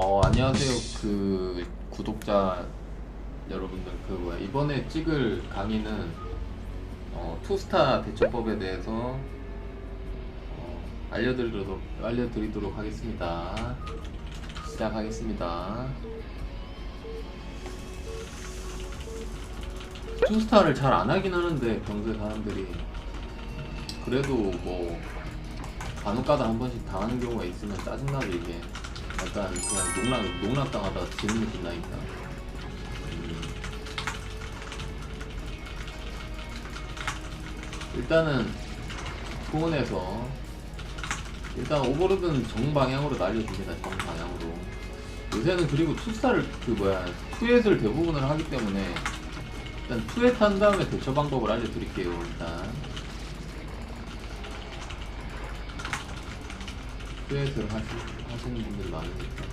어 안녕하세요. 그 구독자 여러분들. 그 뭐야 이번에 찍을 강의는 어, 투스타 대처법에 대해서 어, 알려드리도록 알려드리도록 하겠습니다. 시작하겠습니다. 투스타를 잘 안 하긴 하는데 평소에 사람들이. 그래도 뭐 간혹가다 한 번씩 당하는 경우가 있으면 짜증나죠 이게 약간 그냥 농락 농락당하다 지는 느낌 나니까. 음. 일단은 소원에서 일단 오버로드는 정방향으로 날려줍니다 정방향으로. 요새는 그리고 투스타를 그 뭐야 투엣을 대부분을 하기 때문에 일단 투엣 한 다음에 대처 방법을 알려드릴게요 일단. 투엣을 하시, 하시는 분들이 많으니까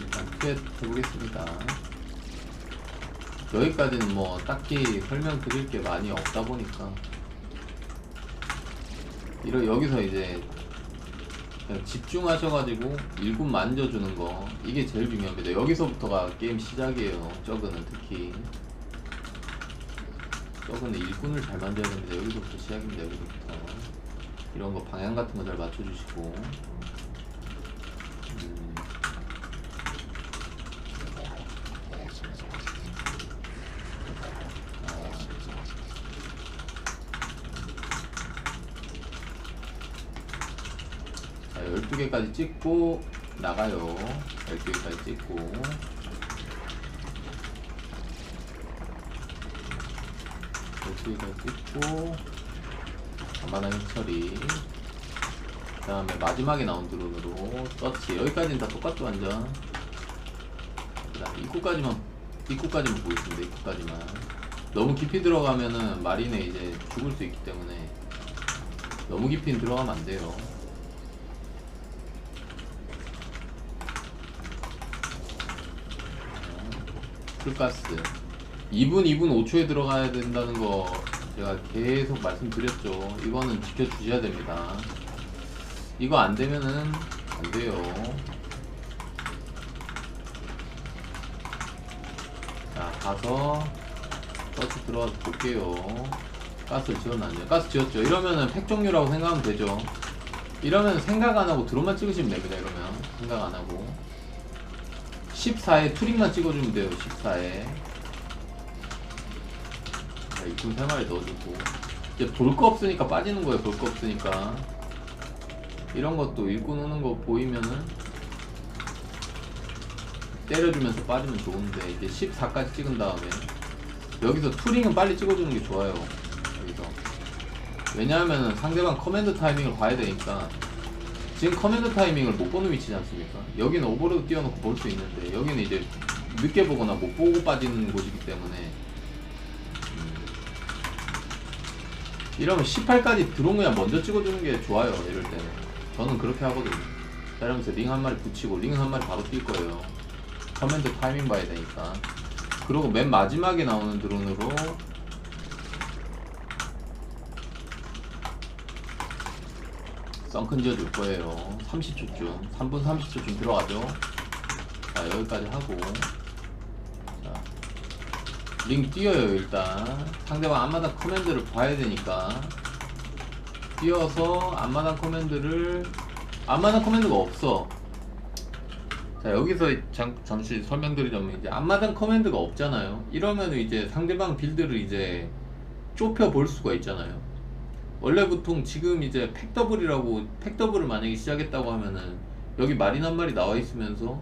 일단 투엣 해보겠습니다. 여기까지는 뭐 딱히 설명드릴 게 많이 없다 보니까. 이러 여기서 이제 그냥 집중하셔가지고 일군 만져주는 거 이게 제일 중요합니다. 여기서부터가 게임 시작이에요. 저그는 특히 저그는 일군을 잘 만져야 됩니다. 여기서부터 시작입니다. 여기서부터 이런 거 방향 같은 거 잘 맞춰주시고 음. 자, 12개까지 찍고 나가요. 12개까지 찍고. 개까지 찍고 간만한 처리 그 다음에 마지막에 나온 드론으로 서치. 여기까지는 다 똑같죠 완전. 입구까지만 입구까지만 보겠습니다 입구까지만. 너무 깊이 들어가면은 마린에 이제 죽을 수 있기 때문에 너무 깊이 들어가면 안 돼요 풀가스 2분 2분 5초에 들어가야 된다는 거 제가 계속 말씀드렸죠. 이거는 지켜주셔야 됩니다. 이거 안 되면은 안 돼요. 자 가서 가스 들어가서 볼게요. 가스를 지웠나요? 가스 지웠죠. 이러면은 팩 종류라고 생각하면 되죠. 이러면 생각 안 하고 드론만 찍으시면 됩니다 이러면. 생각 안 하고 14에 투링만 찍어주면 돼요 14에. 자, 이쁜 3마리 넣어주고. 이제 볼 거 없으니까 빠지는 거예요 볼 거 없으니까. 이런 것도 일꾼 오는 거 보이면은 때려주면서 빠지면 좋은데 이제 14까지 찍은 다음에. 여기서 투링은 빨리 찍어주는 게 좋아요 여기서. 왜냐하면 상대방 커맨드 타이밍을 봐야 되니까 지금 커맨드 타이밍을 못 보는 위치지 않습니까? 여기는 오버로드 띄워놓고 볼 수 있는데 여기는 이제 늦게 보거나 못 보고 빠지는 곳이기 때문에. 음. 이러면 18까지 들어온 그냥 먼저 찍어주는 게 좋아요 이럴 때는. 저는 그렇게 하거든요. 자, 이러면서 링 한 마리 붙이고 링 한 마리 바로 뛸 거예요. 커맨드 타이밍 봐야 되니까. 그리고 맨 마지막에 나오는 드론으로 썬큰 지어줄 거예요. 30초쯤. 3분 30초쯤 들어가죠. 자 여기까지 하고. 자, 링 띄어요 일단. 상대방 앞마당 커맨드를 봐야 되니까. 띄어서 앞마당 커맨드를 앞마당 커맨드가 없어. 자 여기서 잠, 잠시 설명드리자면 이제 앞마당 커맨드가 없잖아요. 이러면 이제 상대방 빌드를 이제 좁혀 볼 수가 있잖아요 원래 보통 지금 이제 팩더블이라고 팩더블을 만약에 시작했다고 하면은 여기 마린 한 마리 나와 있으면서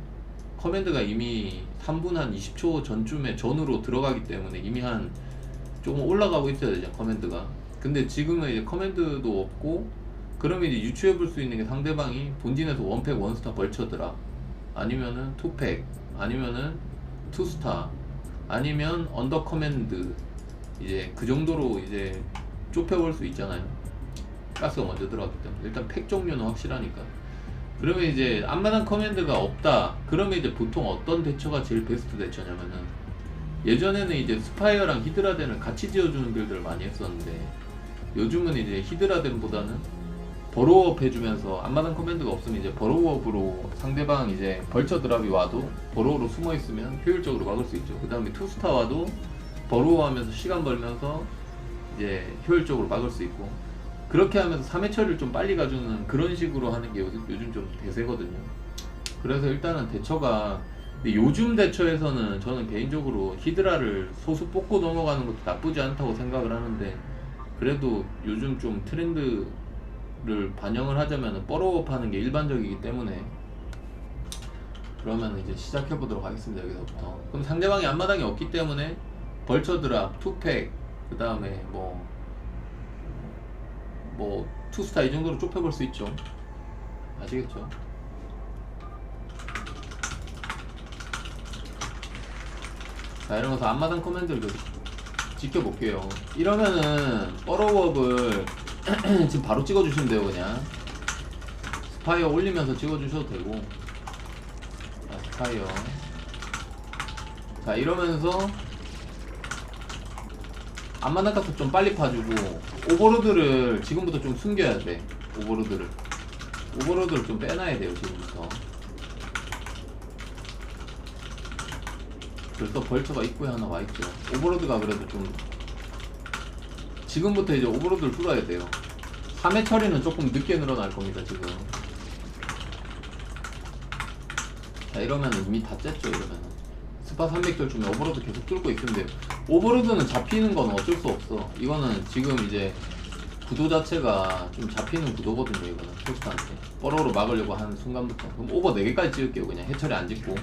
커맨드가 이미 3분 한 20초 전쯤에 전으로 들어가기 때문에 이미 한 조금 올라가고 있어야 되죠 커맨드가. 근데 지금은 이제 커맨드도 없고 그러면 이제 유추해 볼 수 있는 게 상대방이 본진에서 원팩 원스타 벌쳐더라. 아니면은 투팩 아니면은 투스타 아니면 언더 커맨드. 이제 그 정도로 이제 좁혀볼 수 있잖아요. 가스가 먼저 들어갔기 때문에 일단 팩 종류는 확실하니까. 그러면 이제 앞마당 커맨드가 없다. 그러면 이제 보통 어떤 대처가 제일 베스트 대처냐면은 예전에는 이제 스파이어랑 히드라덴을 같이 지어주는 빌드를 많이 했었는데 요즘은 이제 히드라덴보다는 버로우업 해주면서 앞마당 커맨드가 없으면 이제 버로우업으로 상대방 이제 벌처 드랍이 와도 버로우로 숨어 있으면 효율적으로 막을 수 있죠. 그 다음에 투스타 와도 버로우 하면서 시간 벌면서 이제 효율적으로 막을 수 있고 그렇게 하면서 3회 처리를 좀 빨리 가주는 그런 식으로 하는 게 요즘, 요즘 좀 대세거든요. 그래서 일단은 대처가 근데 요즘 대처에서는 저는 개인적으로 히드라를 소수 뽑고 넘어가는 것도 나쁘지 않다고 생각을 하는데 그래도 요즘 좀 트렌드를 반영을 하자면 뻐로업 하는 게 일반적이기 때문에 그러면 이제 시작해 보도록 하겠습니다 여기서부터 그럼 상대방이 앞마당이 없기 때문에 벌처 드랍, 투팩 그 다음에 뭐 뭐 투스타 이 정도로 좁혀볼 수 있죠. 아시겠죠? 자 이러면서 앞마당 커맨드를 지켜볼게요. 이러면은 뻐러우업을 지금 바로 찍어주시면 돼요 그냥. 스파이어 올리면서 찍어주셔도 되고. 자 스파이어. 자 이러면서 카트 좀 빨리 파주고 오버로드를 지금부터 좀 숨겨야 돼 오버로드를 오버로드를 좀 빼놔야 돼요 지금부터 벌써 벌처가 입구에 하나 와 있죠. 오버로드가 그래도 좀 지금부터 이제 오버로드를 뚫어야 돼요. 3회 처리는 조금 늦게 늘어날 겁니다 지금. 자 이러면 이미 다 쨌죠 이러면 스파 300절 주면 오버로드 계속 뚫고 있으면 돼요. 오버로드는 잡히는 건 어쩔 수 없어. 이거는 지금 이제 구도 자체가 좀 잡히는 구도거든요 이거는 포스트한테 뻐로로 막으려고 하는 순간부터 그럼 오버 4개까지 찍을게요 그냥 해처리 안 찍고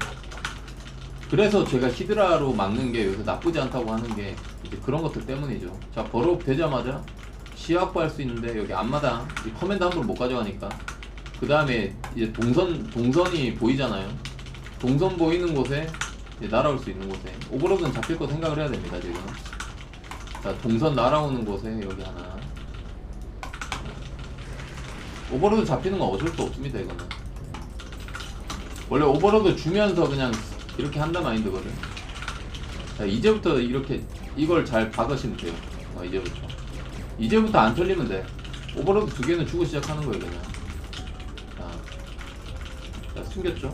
그래서 제가 히드라로 막는 게 요새 나쁘지 않다고 하는 게 이제 그런 것들 때문이죠. 자, 버럭 되자마자 시야 확보할 수 있는데 여기 앞마당 이 커맨드 함부로 못 가져가니까 그 다음에 이제 동선 동선이 보이잖아요. 동선 보이는 곳에 이제 날아올 수 있는 곳에 오버로드는 잡힐 거 생각을 해야 됩니다 지금. 자, 동선 날아오는 곳에 여기 하나. 오버로드 잡히는 건 어쩔 수 없습니다 이거는. 원래 오버로드 주면서 그냥 이렇게 한다 마인드거든. 자, 이제부터 이렇게 이걸 잘 박으시면 돼요. 어, 이제부터. 이제부터 안 털리면 돼. 오버로드 두 개는 주고 시작하는 거예요, 그냥. 자, 자 숨겼죠?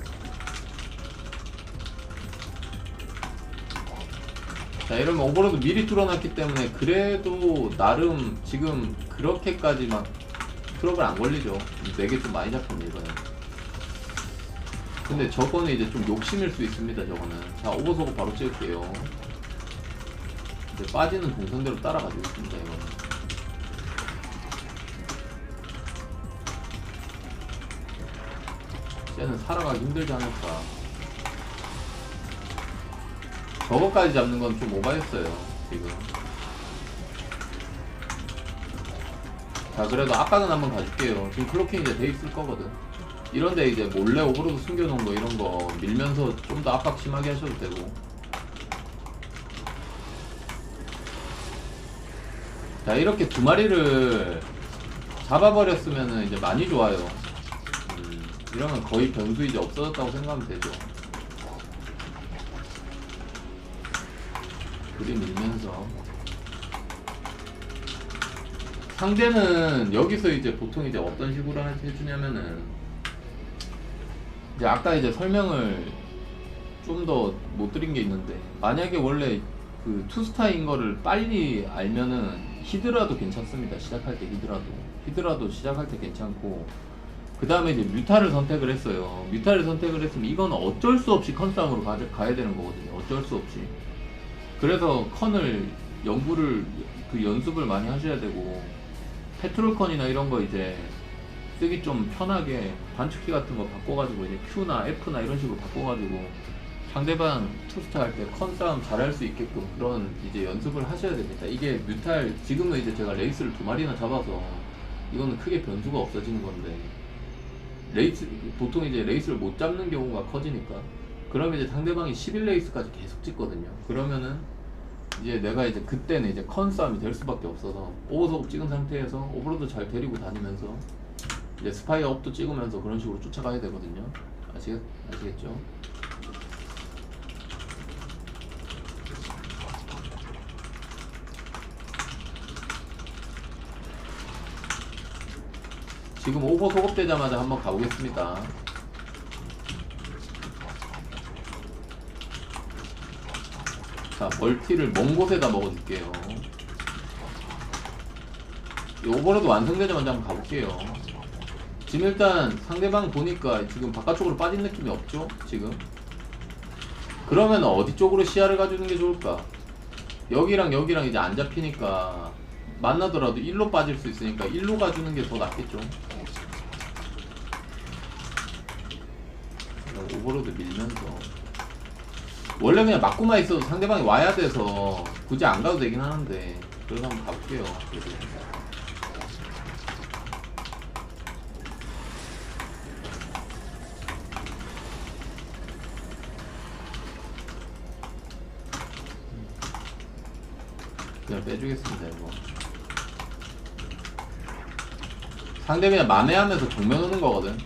자, 이러면 오버로드 미리 뚫어놨기 때문에 그래도 나름 지금 그렇게까지 막 트러블 안 걸리죠. 4개 좀 많이 잡힙니다, 이거는. 근데 저거는 이제 좀 욕심일 수 있습니다 저거는 자 오버소고 바로 찍을게요 이제 빠지는 동선대로 따라가지고 있습니다 이거는 쟤는 살아가기 힘들지 않을까 저거까지 잡는 건 좀 오바했어요 지금. 자 그래도 압박은 한번 가줄게요. 지금 클로킹 이제 돼 있을 거거든. 이런데 이제 몰래 오버로드 숨겨놓은 거 이런 거 밀면서 좀 더 압박 심하게 하셔도 되고. 자 이렇게 두 마리를 잡아버렸으면 이제 많이 좋아요. 음, 이러면 거의 변수 이제 없어졌다고 생각하면 되죠 그림 밀면서. 상대는 여기서 이제 보통 이제 어떤 식으로 하- 해주냐면은 이제 아까 이제 설명을 좀 더 못 드린 게 있는데 만약에 원래 그 투스타인 거를 빨리 알면은 히드라도 괜찮습니다. 시작할 때 히드라도. 히드라도 시작할 때 괜찮고 그 다음에 이제 뮤타를 선택을 했어요. 뮤타를 선택을 했으면 이건 어쩔 수 없이 컨싸움으로 가, 가야 되는 거거든요. 어쩔 수 없이 그래서 컨을 연구를 그 연습을 많이 하셔야 되고 페트롤컨이나 이런 거 이제 쓰기 좀 편하게 단축키 같은 거 바꿔가지고 이제 Q나 F나 이런 식으로 바꿔가지고 상대방 투스타 할 때 컨 싸움 잘할 수 있게끔 그런 이제 연습을 하셔야 됩니다. 이게 뮤탈 지금은 이제 제가 레이스를 두 마리나 잡아서 이거는 크게 변수가 없어지는 건데 레이스 보통 이제 레이스를 못 잡는 경우가 커지니까 그러면 이제 상대방이 11레이스까지 계속 찍거든요. 그러면은 이제 내가 이제 그때는 이제 컨싸움이 될 수밖에 없어서 오버속 찍은 상태에서 오버로드 잘 데리고 다니면서 이제 스파이 업도 찍으면서 그런 식으로 쫓아가야 되거든요. 아시겠, 아시겠죠? 지금 오버 소급되자마자 한번 가보겠습니다. 자, 멀티를 먼 곳에다 먹어줄게요. 이 오버로드 완성되자마자 한번 가볼게요. 지금 일단 상대방 보니까 지금 바깥쪽으로 빠진 느낌이 없죠? 지금? 그러면 어디 쪽으로 시야를 가주는 게 좋을까? 여기랑 여기랑 이제 안 잡히니까 만나더라도 일로 빠질 수 있으니까 일로 가주는 게 더 낫겠죠? 오버로드 밀면서 원래 그냥 맞고만 있어도 상대방이 와야 돼서 굳이 안 가도 되긴 하는데 그래서 한번 가볼게요 그래도. 그냥 빼주겠습니다 이거 상대 그냥 만회하면서 정면 오는 거거든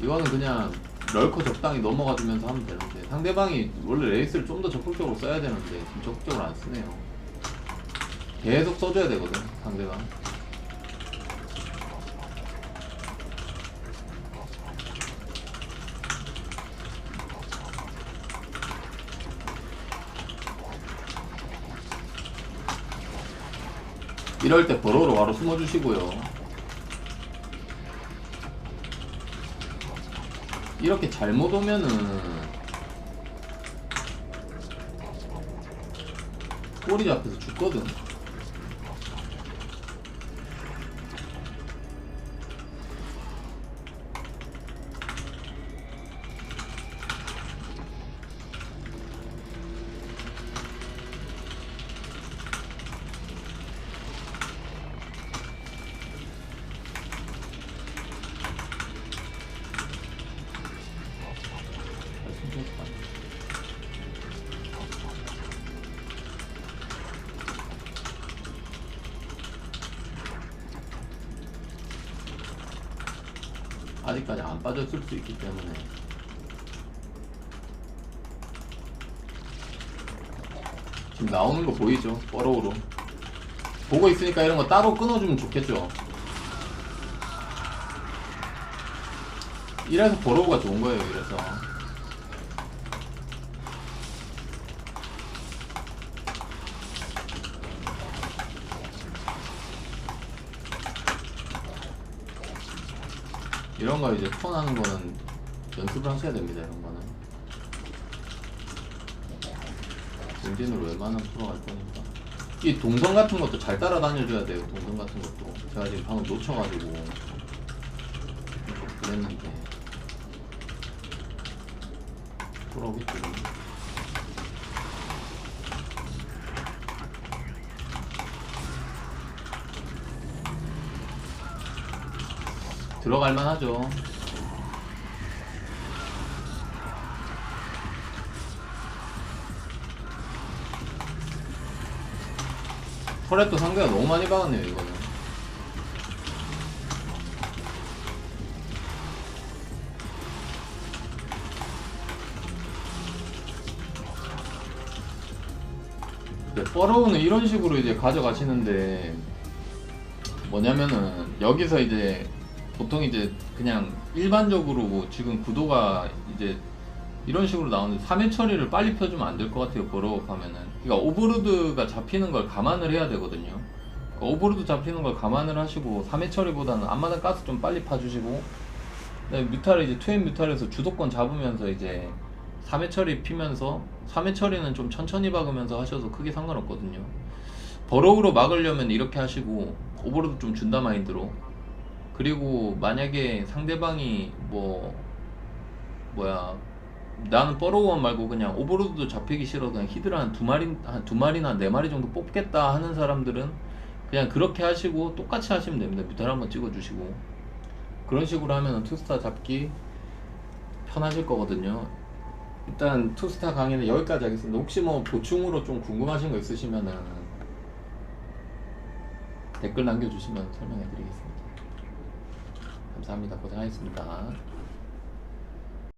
이거는 그냥 럴커 적당히 넘어가 주면서 하면 되는데 상대방이 원래 레이스를 좀 더 적극적으로 써야 되는데 지금 적극적으로 안 쓰네요. 계속 써줘야 되거든 상대방. 이럴 때 버로로 바로 숨어주시고요 이렇게 잘못 오면은 꼬리 잡혀서 죽거든 아직까지 안 빠졌을 수 있기 때문에. 지금 나오는 거 보이죠? 뻐로우로 보고 있으니까 이런 거 따로 끊어주면 좋겠죠? 이래서 버로우가 좋은 거예요 이래서 이런 거 이제 턴 하는 거는 연습을 하셔야 됩니다 이런 거는. 엔진으로 웬만하면 풀어갈 거니까. 이 동선 같은 것도 잘 따라다녀줘야 돼요 동선 같은 것도. 제가 지금 방금 놓쳐가지고. 좀 그랬는데. 돌아오겠죠 들어갈 만하죠. 터렛도 상대가 너무 많이 박았네요 이거는. 네, 뻐러우는 이런 식으로 이제 가져가시는데 뭐냐면은 여기서 이제 보통 이제 그냥 일반적으로 뭐 지금 구도가 이제 이런 식으로 나오는데 3회 처리를 빨리 펴주면 안 될 것 같아요 버러업 하면은. 그러니까 오버로드가 잡히는 걸 감안을 해야 되거든요. 그러니까 오버로드 잡히는 걸 감안을 하시고 3회 처리보다는 앞마당 가스 좀 빨리 파주시고 뮤탈을 이제 투앤 뮤탈에서 주도권 잡으면서 이제 3회 처리 피면서 3회 처리는 좀 천천히 박으면서 하셔도 크게 상관없거든요. 버럭으로 막으려면 이렇게 하시고 오버로드 좀 준다 마인드로 그리고 만약에 상대방이 뭐 뭐야 나는 뻐로원 말고 그냥 오버로드도 잡히기 싫어 그냥 히드라 한두 마리 한 두 마리나 네 마리 정도 뽑겠다 하는 사람들은 그냥 그렇게 하시고 똑같이 하시면 됩니다. 뮤탈 한번 찍어주시고. 그런 식으로 하면 투스타 잡기 편하실 거거든요. 일단 투스타 강의는 여기까지 하겠습니다. 혹시 뭐 보충으로 좀 궁금하신 거 있으시면은 댓글 남겨주시면 설명해 드리겠습니다 감사합니다. 고생하셨습니다